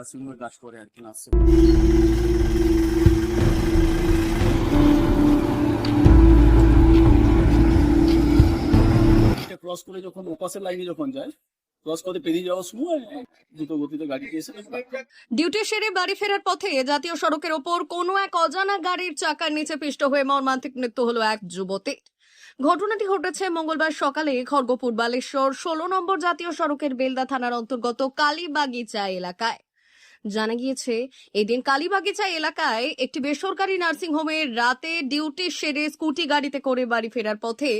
নার্সিংহোমে কাজ করে আর কি নার্সে ক্রস করে যখন ওপাশের লাইনে যখন যায় ক্রস করে পেরিয়ে যাওয়ার সময় দ্রুত গতিতে গাড়িটি এসে ডিউটি সেরে বাড়ি ফেরার পথে জাতীয় সড়কের ওপর কোনো এক অজানা গাড়ির চাকার নিচে পিষ্ট হয়ে মর্মান্তিক মৃত্যু হলো এক যুবতীর। ঘটনাটি ঘটেছে মঙ্গলবার সকালে খড়গপুর বালেশ্বর ষোলো নম্বর জাতীয় সড়কের বেলদা থানার অন্তর্গত কালীবাগিচা এলাকায়। জানা গিয়েছে, এদিন কালীবাগিচা এলাকায় একটি বেসরকারি নার্সিং হোমের রাতে ডিউটি সেরে স্কুটি গাড়িতে করে বাড়ি ফেরার পথে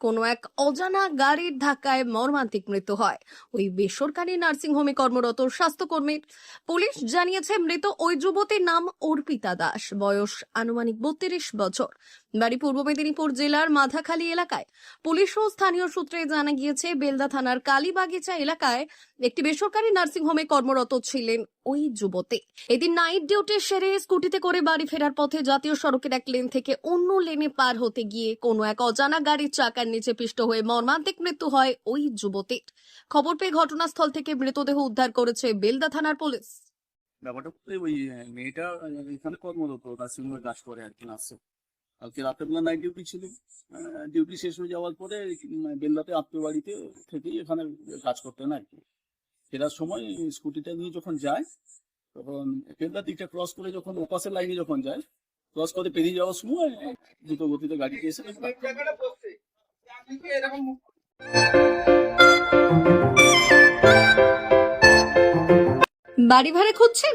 কোনো এক অজানা গাড়ির ধাক্কায় মর্মান্তিক মৃত্যু হয়। ওই বেসরকারি নার্সিং হোমে কর্মরত স্বাস্থ্যকর্মীর পুলিশ জানিয়েছে, মৃত ওই যুবতীর নাম অর্পিতা দাস। বয়স আনুমানিক বত্রিশ বছর। বাড়ি পূর্ব মেদিনীপুর জেলার মাথাখালী এলাকায়। পুলিশ ও স্থানীয় সূত্রে জানা গিয়েছে, বেলদা থানার কালীবাগিচা এলাকায় একটি বেসরকারি নার্সিং হোমে কর্মরত ছিলেন ওই যুবতী। এদিন নাইট ডিউটি সেরে স্কুটিতে করে বাড়ি ফেরার পথে জাতীয় সড়কের এক লেন থেকে অন্য লেনে পার হতে গিয়ে কোনো এক অজানা গাড়ির চাকার নিচে পিষ্ট হয়ে মর্মান্তিক মৃত্যু হয় ওই যুবতীর। খবর পেয়ে ঘটনাস্থল থেকে মৃতদেহ উদ্ধার করেছে বেলদা থানার পুলিশ। ব্যাপারটা ওই মেয়েটা এখানে কর্মরত নার্সিংহোমে কাজ করে আর কি নার্সে। কালকে রাত্রেবেলা নাইট ডিউটি ছিল। ডিউটি শেষ হয়ে যাওয়ার পরে উম, বেল্লাতে আত্মীয় বাড়িতে থেকেই এখানে কাজ করতেন আর কি। ফেরার সময় স্কুটিটা নিয়ে যখন যায় তখন বেল্লার দিকটা ক্রস করে যখন ওপাশের লাইনে যখন যায় ক্রস করে পেরিয়ে যাওয়ার সময় দ্রুত গতিতে গাড়িটি এসে বাড়ি ভাড়া খুঁজছেন?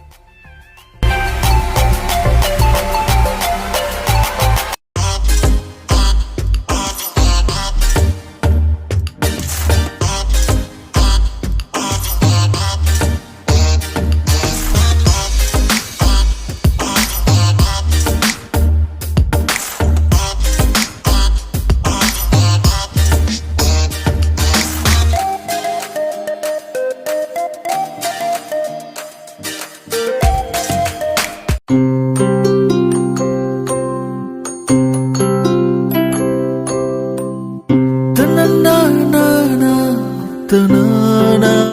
na na na na